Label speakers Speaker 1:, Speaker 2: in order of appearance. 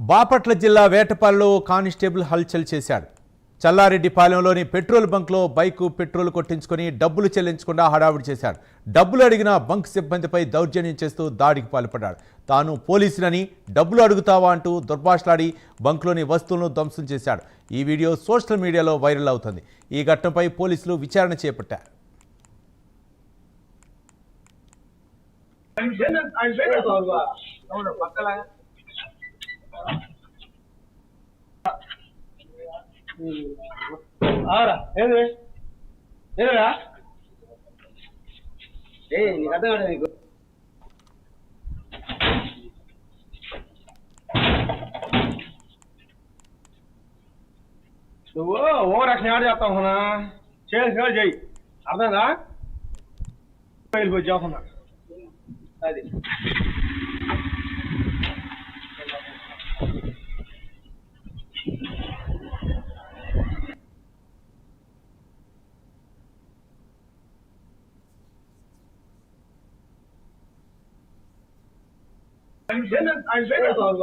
Speaker 1: బాపట్ల జిల్లా వేటపాలలో కానిస్టేబుల్ హల్చల్ చేశాడు చల్లారెడ్డిపాలెంలోని పెట్రోల్ బంక్లో బైకు పెట్రోల్ కొట్టించుకొని డబ్బులు చెల్లించకుండా హడావుడి చేశాడు డబ్బులు అడిగిన బంక్ సిబ్బందిపై దౌర్జన్యం చేస్తూ దాడికి పాల్పడ్డాడు తాను పోలీసునని డబ్బులు అడుగుతావా అంటూ దుర్భాషలాడి బంక్లోని వస్తువులను ధ్వంసం చేశాడు ఈ వీడియో సోషల్ మీడియాలో వైరల్ అవుతుంది ఈ ఘటనపై పోలీసులు విచారణ చేపట్టారు
Speaker 2: ఏది? ఏరా ఏ నీకు అర్థం కాదు నీకు? నువ్వు ఓవర్ యాక్షన్ యాడ్ చేస్తావు హనా చేసి కాదు చెయ్యి అర్థంగా వెళ్ళిపోయి చేస్తున్నా అది. 俺谁的？俺谁的桌子？